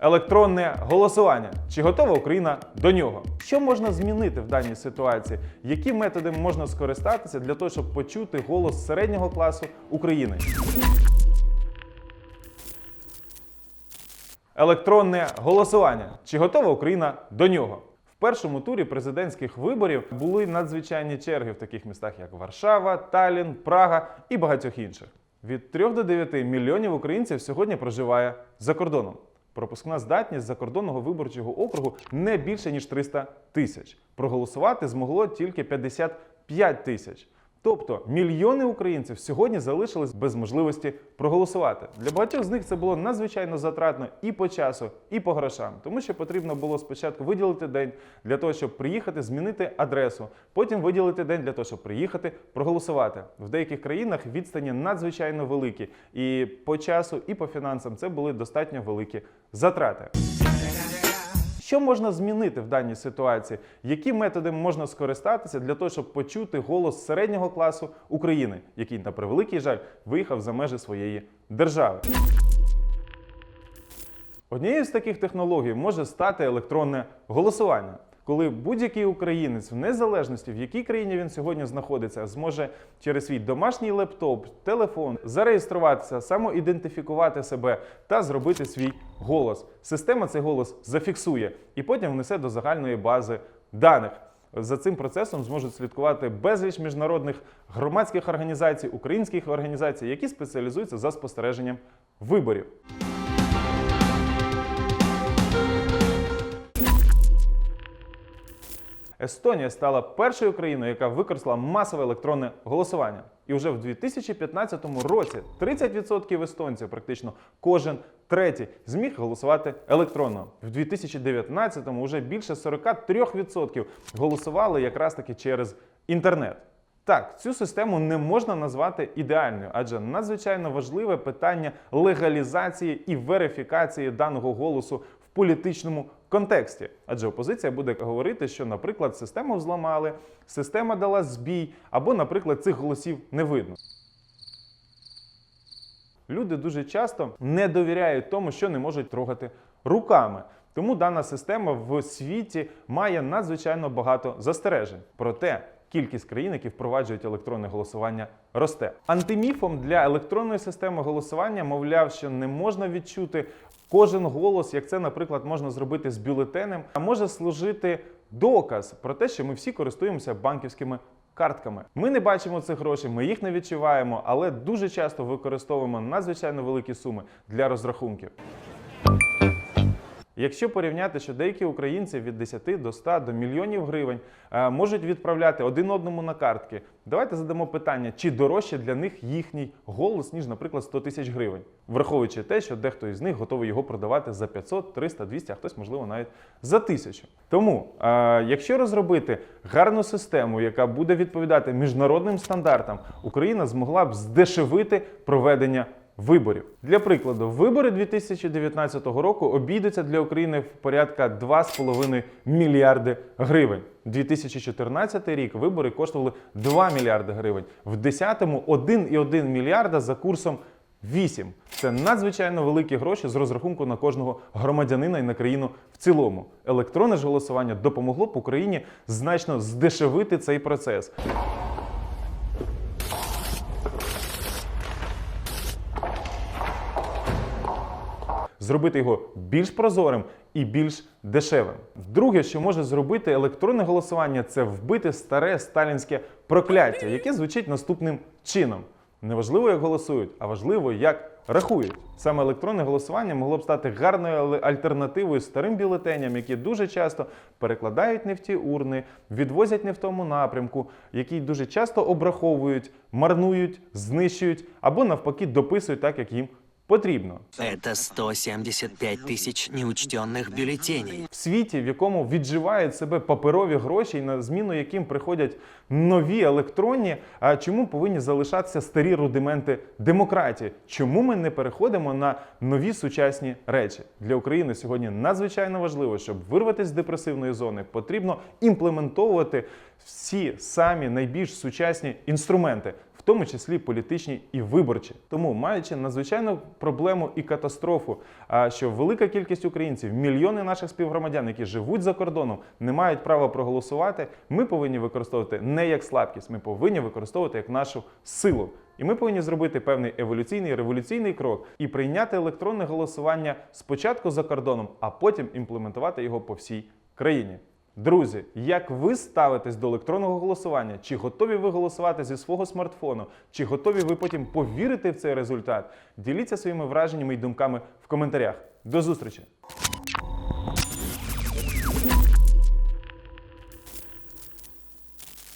Електронне голосування. Чи готова Україна до нього? Що можна змінити в даній ситуації? Які методи можна скористатися для того, щоб почути голос середнього класу України? Електронне голосування. Чи готова Україна до нього? В першому турі президентських виборів були надзвичайні черги в таких містах, як Варшава, Таллін, Прага і багатьох інших. Від 3 до 9 мільйонів українців сьогодні проживає за кордоном. Пропускна здатність закордонного виборчого округу не більше ніж 300 тисяч. Проголосувати змогло тільки 55 тисяч. Тобто мільйони українців сьогодні залишились без можливості проголосувати. Для багатьох з них це було надзвичайно затратно і по часу, і по грошам, тому що потрібно було спочатку виділити день для того, щоб приїхати, змінити адресу, потім виділити день для того, щоб приїхати проголосувати. В деяких країнах відстані надзвичайно великі, і по часу, і по фінансам це були достатньо великі затрати. Що можна змінити в даній ситуації? Які методи можна скористатися для того, щоб почути голос середнього класу України, який, на превеликий жаль, виїхав за межі своєї держави? Однією з таких технологій може стати електронне голосування. Коли будь-який українець, в незалежності в якій країні він сьогодні знаходиться, зможе через свій домашній лептоп, телефон зареєструватися, самоідентифікувати себе та зробити свій голос. Система цей голос зафіксує і потім внесе до загальної бази даних. За цим процесом зможуть слідкувати безліч міжнародних громадських організацій, українських організацій, які спеціалізуються за спостереженням виборів. Естонія стала першою країною, яка використала масове електронне голосування. І вже в 2015 році 30% естонців, практично кожен третій, зміг голосувати електронно. В 2019-му вже більше 43% голосували якраз таки через інтернет. Так, цю систему не можна назвати ідеальною, адже надзвичайно важливе питання легалізації і верифікації даного голосу політичному контексті. Адже опозиція буде говорити, що, наприклад, систему взламали, система дала збій, або, наприклад, цих голосів не видно. Люди дуже часто не довіряють тому, що не можуть трогати руками. Тому дана система в світі має надзвичайно багато застережень. Проте кількість країн, які впроваджують електронне голосування, росте. Антиміфом для електронної системи голосування, мовляв, що не можна відчути кожен голос, як це, наприклад, можна зробити з бюлетенем, а може служити доказ про те, що ми всі користуємося банківськими картками. Ми не бачимо цих грошей, ми їх не відчуваємо, але дуже часто використовуємо надзвичайно великі суми для розрахунків. Якщо порівняти, що деякі українці від 10 до 100 до мільйонів гривень е, можуть відправляти один одному на картки, давайте задамо питання, чи дорожче для них їхній голос, ніж, наприклад, 100 тисяч гривень, враховуючи те, що дехто із них готовий його продавати за 500, 300, 200, а хтось, можливо, навіть за тисячу. Тому, е, якщо розробити гарну систему, яка буде відповідати міжнародним стандартам, Україна змогла б здешевити проведення виборів. Для прикладу, вибори 2019 року обійдуться для України в порядка 2,5 мільярди гривень. 2014 рік вибори коштували 2 мільярди гривень. В 10-му 1,1 мільярда за курсом 8. Це надзвичайно великі гроші з розрахунку на кожного громадянина і на країну в цілому. Електронне ж голосування допомогло б Україні значно здешевити цей процес. Зробити його більш прозорим і більш дешевим. Друге, що може зробити електронне голосування, це вбити старе сталінське прокляття, яке звучить наступним чином. Неважливо, як голосують, а важливо, як рахують. Саме електронне голосування могло б стати гарною альтернативою старим бюлетеням, які дуже часто перекладають не в ті урни, відвозять не в тому напрямку, які дуже часто обраховують, марнують, знищують або навпаки дописують так, як їм потрібно. Это 175 тысяч неучтенных бюллетеней. В світі, в якому відживають себе паперові гроші, і на зміну яким приходять нові електронні, а чому повинні залишатися старі рудименти демократії? Чому ми не переходимо на нові сучасні речі? Для України сьогодні надзвичайно важливо, щоб вирватися з депресивної зони, потрібно імплементовувати всі самі найбільш сучасні інструменти. В тому числі політичні і виборчі. Тому, маючи надзвичайну проблему і катастрофу, що велика кількість українців, мільйони наших співгромадян, які живуть за кордоном, не мають права проголосувати, ми повинні використовувати не як слабкість, ми повинні використовувати як нашу силу. І ми повинні зробити певний еволюційний революційний крок і прийняти електронне голосування спочатку за кордоном, а потім імплементувати його по всій країні. Друзі, як ви ставитесь до електронного голосування? Чи готові ви голосувати зі свого смартфону? Чи готові ви потім повірити в цей результат? Діліться своїми враженнями і думками в коментарях. До зустрічі!